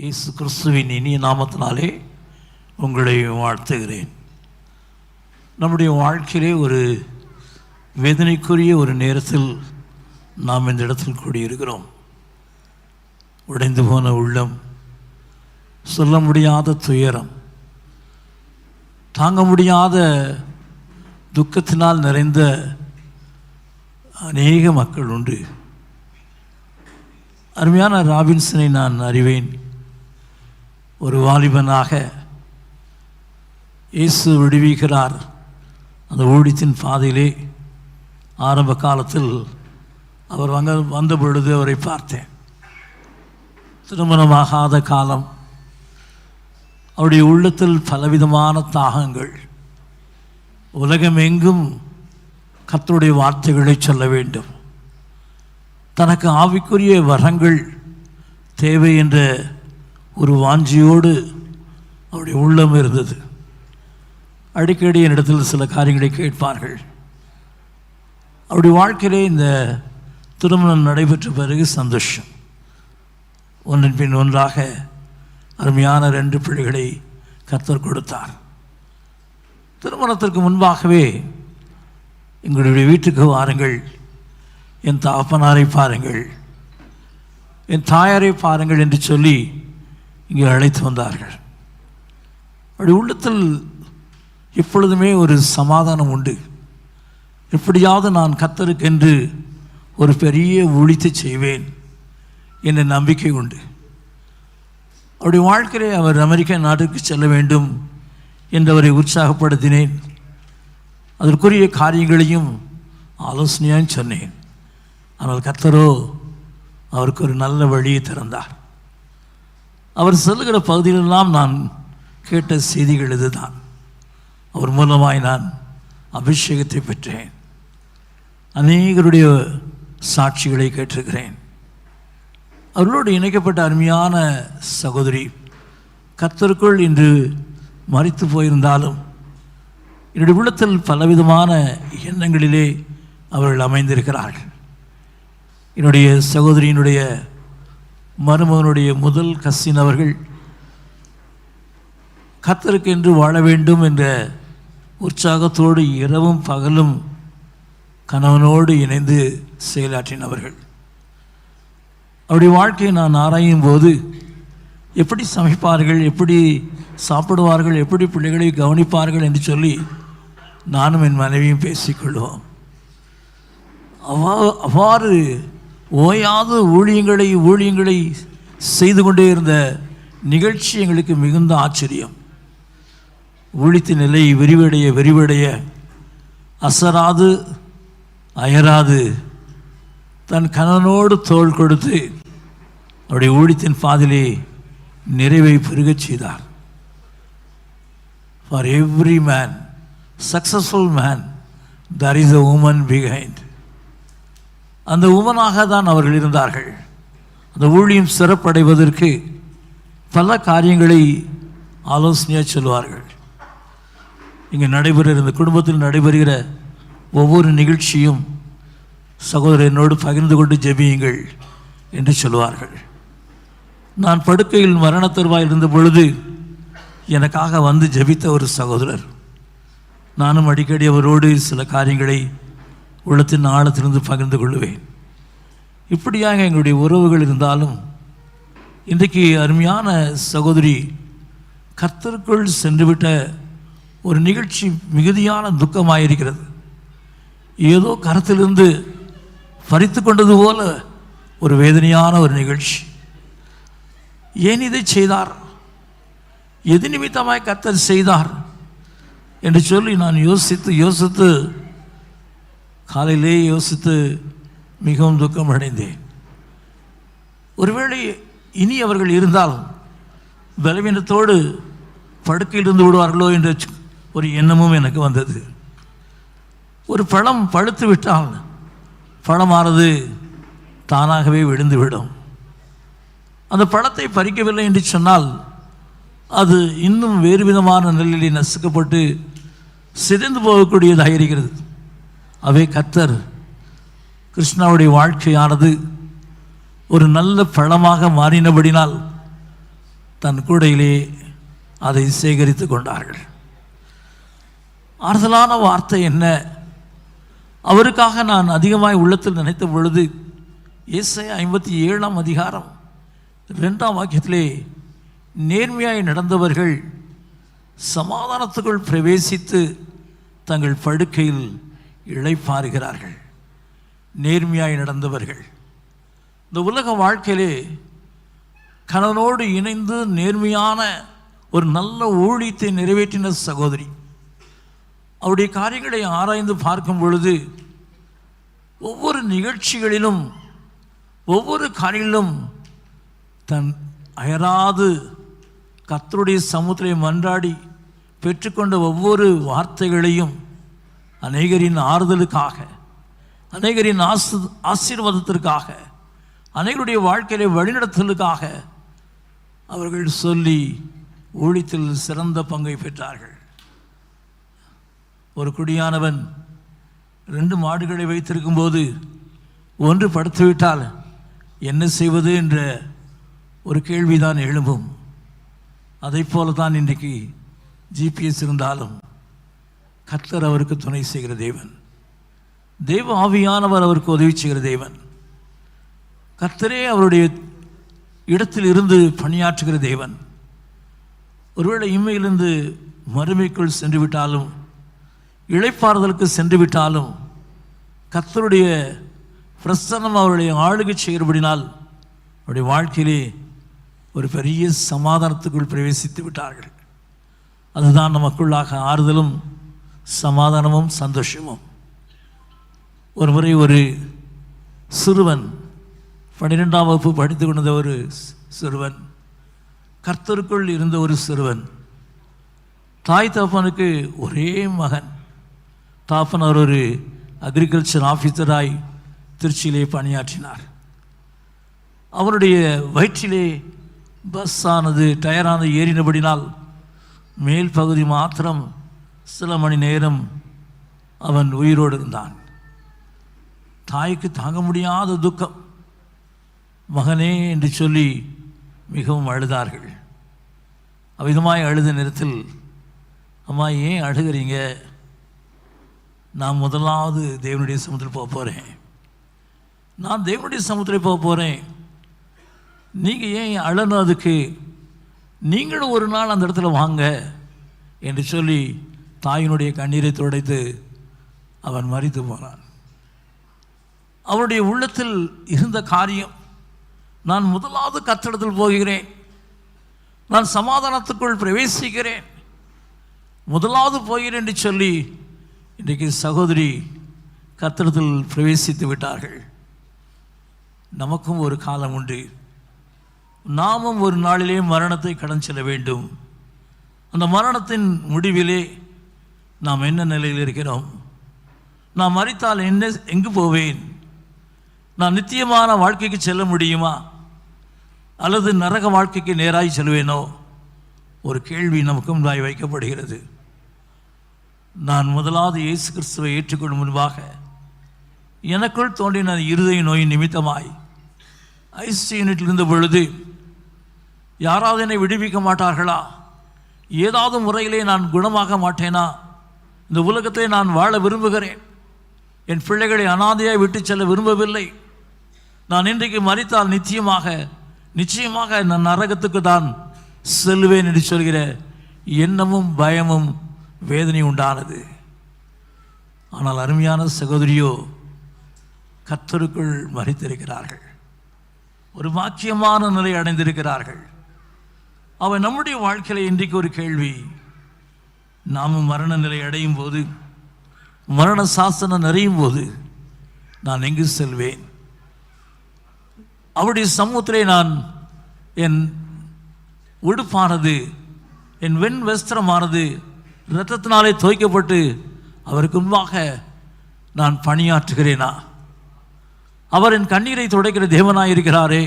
இயேசு கிறிஸ்துவின் இனிய நாமத்தினாலே உங்களை வாழ்த்துகிறேன். நம்முடைய வாழ்க்கையிலே ஒரு வேதனைக்குரிய ஒரு நேரத்தில் நாம் இந்த இடத்தில் கூடியிருக்கிறோம். உடைந்து போன உள்ளம் சொல்ல முடியாத துயரம் தாங்க முடியாத துக்கத்தினால் நிறைந்த அநேக மக்கள் உண்டு. அருமையான ராபின்சனை நான் அறிவேன். ஒரு வாலிபனாக இயேசு விடுவிக்கிறார். அந்த ஊழியத்தின் பாதையிலே ஆரம்ப காலத்தில் அவர் வங்க வந்த பொழுது அவரை பார்த்தேன். திருமணமாகாத காலம். அவருடைய உள்ளத்தில் பலவிதமான தாகங்கள். உலகம் எங்கும் கத்தருடைய வார்த்தைகளை சொல்ல வேண்டும். தனக்கு ஆவிக்குரிய வரங்கள் தேவை என்ற ஒரு வாஞ்சியோடு அவருடைய உள்ளம் இருந்தது. அடிக்கடி என்னிடத்தில் சில காரியங்களை கேட்பார்கள். அவருடைய வாழ்க்கையிலே இந்த திருமணம் நடைபெற்ற பிறகு சந்தோஷம். ஒன்றின் பின் ஒன்றாக அருமையான ரெண்டு பிள்ளைகளை கத்தர் கொடுத்தார். திருமணத்திற்கு முன்பாகவே எங்களுடைய வீட்டுக்கு வாருங்கள். என் தகப்பனாரை பாருங்கள். என் தாயாரை பாருங்கள் என்று சொல்லி இங்கே அழைத்து வந்தார்கள். அப்படி உள்ளத்தில் எப்பொழுதுமே ஒரு சமாதானம் உண்டு. எப்படியாவது நான் கத்தருக்கென்று ஒரு பெரிய ஒழித்து செய்வேன் என்ற நம்பிக்கை உண்டு. அவருடைய வாழ்க்கையிலே அவர் அமெரிக்க நாட்டுக்கு செல்ல வேண்டும் என்று அவரை உற்சாகப்படுத்தினேன். அதற்குரிய காரியங்களையும் ஆலோசனையாக சொன்னேன். ஆனால் கத்தரோ அவருக்கு ஒரு நல்ல வழியை திறந்தார். அவர் சொல்லுகிற பகுதியிலெல்லாம் நான் கேட்ட செய்திகள் இதுதான். அவர் மூலமாய் நான் அபிஷேகத்தை பெற்றேன். அநேகருடைய சாட்சிகளை கேட்டிருக்கிறேன். அவர்களோடு இணைக்கப்பட்ட அருமையான சகோதரி கர்த்தருக்குள் இன்று மறித்து போயிருந்தாலும் என்னுடைய உள்ளத்தில் பலவிதமான எண்ணங்களிலே அவர்கள் அமைந்திருக்கிறார்கள். என்னுடைய சகோதரியினுடைய மருமகனுடைய முதல் கசின் அவர்கள் கத்தருக்கென்று வாழ வேண்டும் என்ற உற்சாகத்தோடு இரவும் பகலும் கணவனோடு இணைந்து செயலாற்றினவர்கள் அவருடைய வாழ்க்கையை நான் ஆராயும் போது எப்படி சமைப்பார்கள் எப்படி சாப்பிடுவார்கள் எப்படி பிள்ளைகளை கவனிப்பார்கள் என்று சொல்லி நானும் என் மனைவியும் பேசிக்கொள்வோம் அவ்வாறு ஓயாத ஊழியங்களை ஊழியங்களை செய்து கொண்டே இருந்த நிகழ்ச்சி எங்களுக்கு மிகுந்த ஆச்சரியம். ஊழித்தின் நிலை விரிவடைய விரிவடைய அசராது அயராது தன் கணனோடு தோள் கொடுத்து அவருடைய ஊழித்தின் பாதிலே நிறைவை பெருகச் செய்தார். For every man successful man there is a woman behind அந்த உமனாக தான் அவர்கள் இருந்தார்கள். அந்த ஊழியம் சிறப்படைவதற்கு பல காரியங்களை ஆலோசனையாக சொல்வார்கள். இங்கே நடைபெற இந்த குடும்பத்தில் நடைபெறுகிற ஒவ்வொரு நிகழ்ச்சியும் சகோதரர் என்னோடு பகிர்ந்து கொண்டு ஜெபியுங்கள் என்று சொல்வார்கள். நான் படுக்கையில் மரண தருவாய் இருந்த பொழுது எனக்காக வந்து ஜெபித்த ஒரு சகோதரர். நானும் அடிக்கடி அவரோடு சில காரியங்களை உள்ளத்தின் ஆழத்திலிருந்து பகிர்ந்து கொள்வேன் இப்படியாக எங்களுடைய உறவுகள் இருந்தாலும் இன்றைக்கு அருமையான சகோதரி கர்த்தருக்குள் சென்றுவிட்ட ஒரு நிகழ்ச்சி மிகுதியான துக்கமாயிருக்கிறது. ஏதோ கரத்திலிருந்து பறித்து கொண்டது போல ஒரு வேதனையான ஒரு நிகழ்ச்சி. ஏன் இதை செய்தார்? எது நிமித்தமாய் கர்த்தர் செய்தார்? என்று சொல்லி நான் யோசித்து யோசித்து காலையிலே யோசித்து மிகவும் துக்கம் அடைந்தேன் ஒருவேளை இனி அவர்கள் இருந்தால் பலவீனத்தோடு படுக்கையில் இருந்து விடுவார்களோ என்ற ஒரு எண்ணமும் எனக்கு வந்தது. ஒரு பழம் பழுத்து விட்டால் பழமானது தானாகவே விழுந்துவிடும். அந்த பழத்தை பறிக்கவில்லை என்று சொன்னால் அது இன்னும் வேறு விதமான நிலையில் நசுக்கப்பட்டு சிதைந்து போகக்கூடியதாக இருக்கிறது. அவை கத்தர் கிருஷ்ணாவுடைய வாழ்க்கையானது ஒரு நல்ல பழமாக மாறினபடினால் தன் கூடையிலே அதை சேகரித்து கொண்டார்கள். ஆறுதலான வார்த்தை என்ன? அவருக்காக நான் அதிகமாய் உள்ளத்தில் நினைத்த பொழுது இயேசை ஐம்பத்தி ஏழாம் அதிகாரம் ரெண்டாம் வாக்கியத்திலே நேர்மையாய் நடந்தவர்கள் சமாதானத்துக்குள் பிரவேசித்து தங்கள் படுக்கையில் இளைப்பாறுகிறார்கள் நேர்மையாய் நடந்தவர்கள். இந்த உலக வாழ்க்கையிலே கணவனோடு இணைந்து நேர்மையான ஒரு நல்ல ஊழியத்தை நிறைவேற்றின சகோதரி. அவருடைய காரியங்களை ஆராய்ந்து பார்க்கும் பொழுது ஒவ்வொரு நிகழ்ச்சிகளிலும் ஒவ்வொரு காரியங்களிலும் தன் அயராது கத்தருடைய சமுத்திரை மன்றாடி பெற்றுக்கொண்ட ஒவ்வொரு வார்த்தைகளையும் அநேகரின் ஆறுதலுக்காக அநேகரின் ஆசு ஆசீர்வாதத்திற்காக அநேகருடைய வாழ்க்கையிலே வழிநடத்தலுக்காக அவர்கள் சொல்லி ஊழியத்தில் சிறந்த பங்கை பெற்றார்கள். ஒரு குடியானவன் ரெண்டு மாடுகளை வைத்திருக்கும் போது ஒன்று படுத்துவிட்டால் என்ன செய்வது என்ற ஒரு கேள்விதான் எழும்பும். அதை போல தான் இன்றைக்கு ஜிபிஎஸ் இருந்தாலும் கர்த்தர் அவருக்கு துணை செய்கிற தேவன். தெய்வ ஆவியானவர் அவருக்கு உதவி செய்கிற தேவன். கர்த்தரே அவருடைய இடத்தில் இருந்து பணியாற்றுகிற தேவன். ஒருவேளை இம்மையிலிருந்து மறுமைக்குள் சென்று விட்டாலும் இழைப்பாறுதலுக்கு சென்று விட்டாலும் கர்த்தருடைய பிரசன்னம் அவருடைய ஆளுகை செய்கிறபடினால் அவருடைய வாழ்க்கையிலே ஒரு பெரிய சமாதானத்துக்குள் பிரவேசித்து விட்டார்கள் அதுதான் நமக்குள்ளாக ஆறுதலும் சமாதானமும் சந்தோஷமும். ஒரு முறை ஒரு சிறுவன் பன்னிரெண்டாம் வகுப்பு படித்து கொண்ட ஒரு சிறுவன் கர்த்தருக்குள் இருந்த ஒரு சிறுவன் தாய் தாப்பனுக்கு ஒரே மகன். தாப்பன் அவர் ஒரு அக்ரிகல்ச்சர் ஆஃபீஸராய் திருச்சியிலே பணியாற்றினார். அவருடைய வயிற்றிலே பஸ் ஆனது டயரானது ஏறினபடினால் மேல் பகுதி மாத்திரம் சில மணி நேரம் அவன் உயிரோடு இருந்தான். தாய்க்கு தாங்க முடியாத துக்கம். மகனே என்று சொல்லி மிகவும் அழுதார்கள். அவ்விதமாய் அழுத நேரத்தில் அம்மா ஏன் அழுகிறீங்க? நான் முதலாவது தேவனுடைய சமுத்திரம் போக போகிறேன் நான் தேவனுடைய சமுத்திரம் போக போகிறேன் நீங்கள் ஏன் அழணும் அதுக்கு நீங்களும் ஒரு நாள் அந்த இடத்துல வாங்க என்று சொல்லி தாயினுடைய கண்ணீரை துடைத்து அவன் மறித்து போனான். அவருடைய உள்ளத்தில் இருந்த காரியம் நான் முதலாவது கத்திடத்தில் போகிறேன். நான் சமாதானத்துக்குள் பிரவேசிக்கிறேன். முதலாவது போகிறேன் என்று சொல்லி இன்றைக்கு சகோதரி கத்திரத்தில் பிரவேசித்து விட்டார்கள். நமக்கும் ஒரு காலம் உண்டு. நாமும் ஒரு நாளிலே மரணத்தை கடன் செல்ல வேண்டும். அந்த மரணத்தின் முடிவிலே நாம் என்ன நிலையில் இருக்கிறோம்? நான் மறித்தால் என்ன எங்கு போவேன்? நான் நித்தியமான வாழ்க்கைக்கு செல்ல முடியுமா? அல்லது நரக வாழ்க்கைக்கு நேராய் செல்வேனோ? ஒரு கேள்வி நமக்கு நாய் வைக்கப்படுகிறது. நான் முதலாவது இயேசு கிறிஸ்துவை ஏற்றுக்கொள்ளும் முன்பாக எனக்குள் தோன்றின இருதய நோய் நிமித்தமாய் ஐசி யூனிட்டில் இருந்த பொழுது யாராவது என்னை விடுவிக்க மாட்டார்களா? ஏதாவது முறையிலே நான் குணமாக மாட்டேனா? இந்த உலகத்தை நான் வாழ விரும்புகிறேன். என் பிள்ளைகளை அனாதையாக விட்டு செல்ல விரும்பவில்லை. நான் இன்றைக்கு மறித்தால் நிச்சயமாக நிச்சயமாக நான் நரகத்துக்கு தான் செல்வேன் என்று சொல்கிற எண்ணமும் பயமும் வேதனை உண்டானது. ஆனால் அருமையான சகோதரியோ கத்தருக்குள் மறித்திருக்கிறார்கள். ஒரு வாக்கியமான நிலை அடைந்திருக்கிறார்கள். அவன் நம்முடைய வாழ்க்கையில் இன்றைக்கு ஒரு கேள்வி. நாமும் மரண நிலை அடையும் போது மரண சாசனம் நிறையும் போது நான் எங்கு செல்வேன்? அவருடைய சமூகத்திலே நான் என் உடுப்பானது என் வெண் வஸ்திரமானது இரத்தத்தினாலே துவைக்கப்பட்டு அவருக்கு முன்பாக நான் பணியாற்றுகிறேனா? அவர் என் கண்ணீரை துடைக்கிற தேவனாயிருக்கிறாரே.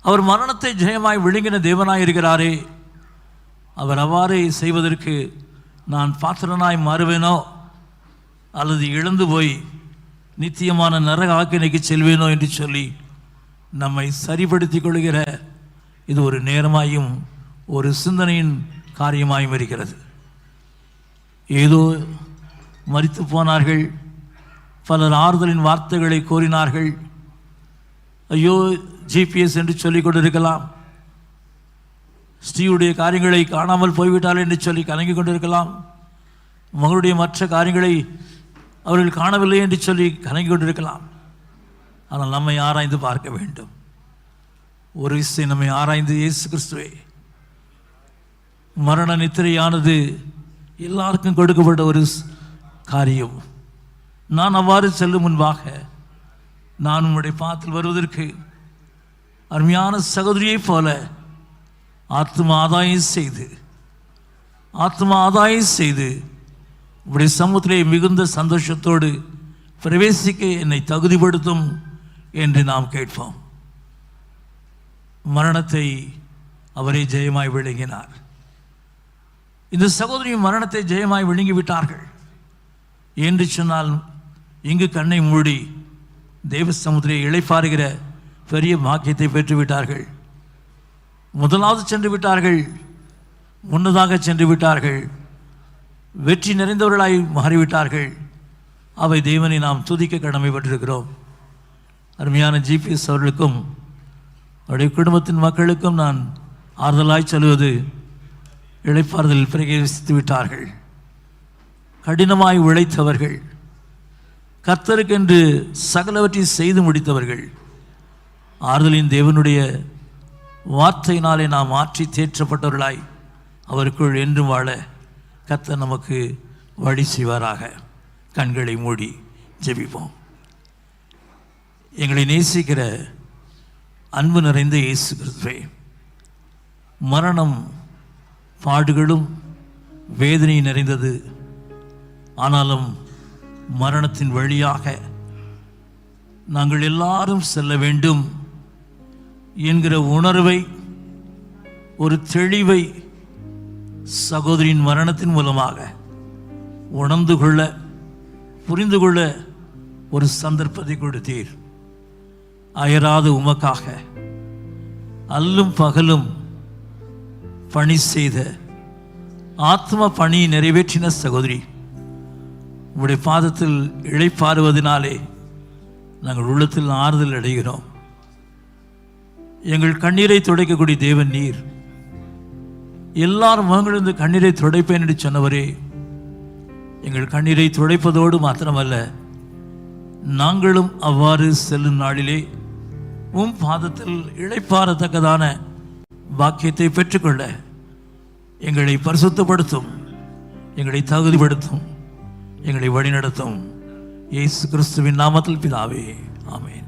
அவர் மரணத்தை ஜெயமாய் விழுங்கின தேவனாயிருக்கிறாரே. அவர் அவ்வாறே செய்வதற்கு நான் பாத்திரனாய் மாறுவேனோ? அல்லது இழந்து போய் நித்தியமான நரக ஆக்கினைக்கு செல்வேனோ என்று சொல்லி நம்மை சரிப்படுத்தி கொள்கிற இது ஒரு நேரமாயும் ஒரு சிந்தனையின் காரியமாயும் இருக்கிறது. ஏதோ மறித்து போனார்கள் பலர் ஆறுதலின் வார்த்தைகளை கோரினார்கள். ஐயோ ஜிபிஎஸ் என்று சொல்லிக் கொண்டிருக்கலாம். ஸ்ரீயுடைய காரியங்களை காணாமல் போய்விட்டால் என்று சொல்லி கலங்கி கொண்டிருக்கலாம். மகளுடைய மற்ற காரியங்களை அவர்கள் காணவில்லை என்று சொல்லி கலங்கி கொண்டிருக்கலாம். ஆனால் நம்மை ஆராய்ந்து பார்க்க வேண்டும். ஒரு இசை நம்மை ஆராய்ந்து இயேசு கிறிஸ்துவே மரண நித்திரையானது எல்லாருக்கும் கொடுக்கப்பட்ட ஒரு ஸ்- காரியம். நான் அவ்வாறு செல்லும் முன்பாக நான் உம்முடைய பாத்தில் வருவதற்கு அருமையான சகோதரியைப் போல ஆத்ம ஆதாயம் செய்து ஆத்ம ஆதாயம் செய்து உடைய சமூகத்திலே மிகுந்த சந்தோஷத்தோடு பிரவேசிக்க என்னை தகுதிப்படுத்தும் என்று நாம் கேட்போம். மரணத்தை அவரே ஜெயமாய் விழுங்கினார். இந்த சகோதரியும் மரணத்தை ஜெயமாய் விழுங்கி விட்டார்கள் என்று சொன்னால் இங்கு கண்ணை மூடி தேவ சமுதிரை இழைப்பாருகிற பெரிய பாக்கியத்தை பெற்றுவிட்டார்கள். முதலாவது சென்று விட்டார்கள் முன்னதாக சென்று விட்டார்கள் வெற்றி நிறைந்தவர்களாய் மாறிவிட்டார்கள். அவை தேவனை நாம் துதிக்க கடமைப்பட்டிருக்கிறோம். அருமையான ஜிபிஎஸ் அவர்களுக்கும் அவருடைய குடும்பத்தின் மக்களுக்கும் நான் ஆறுதலாய் சொல்வது இளைப்பாறுதல் பிரகேசித்து விட்டார்கள். கடினமாய் உழைத்தவர்கள் கர்த்தருக்கென்று சகலவற்றை செய்து முடித்தவர்கள். ஆறுதலின் தேவனுடைய வார்த்தையினாலே நாம் மாற்றி தேற்றப்பட்டவர்களாய் அவருக்குள் என்றும் வாழ கத்த நமக்கு வழி செய்வாராக. கண்களை மூடி ஜெபிப்போம். எங்களை நேசிக்கிற அன்பு நிறைந்த இயேசு கிறிஸ்துவே மரணம் பாடுகளும் வேதனை நிறைந்தது. ஆனாலும் மரணத்தின் வழியாக நாங்கள் எல்லாரும் செல்ல வேண்டும். என்கிற உணர்வை ஒரு தெளிவை சகோதரியின் மரணத்தின் மூலமாக உணர்ந்து கொள்ள புரிந்து கொள்ள ஒரு சந்தர்ப்பத்தை கொடுத்தீர். அயராது உமக்காக அல்லும் பகலும் பணி செய்த ஆத்ம பணியை நிறைவேற்றின சகோதரி உங்களுடைய பாதத்தில் இழைப்பாறுவதனாலே நாங்கள் உள்ளத்தில் ஆறுதல் அடைகிறோம். எங்கள் கண்ணீரை துடைக்கக்கூடிய தேவன் நீர். எல்லாரும் வாங்கிலிருந்து கண்ணீரை துடைப்பேன் என்று சொன்னவரே எங்கள் கண்ணீரை துடைப்பதோடு மாத்திரமல்ல நாங்களும் அவ்வாறு செல்லும் நாளிலே உம் பாதத்தில் இழைப்பாறத்தக்கதான பாக்கியத்தை பெற்றுக்கொள்ள எங்களை பரிசுத்தப்படுத்தும் எங்களை தகுதிப்படுத்தும் எங்களை வழிநடத்தும். இயேசு கிறிஸ்துவின் நாமத்தில் பிதாவே ஆமேன்.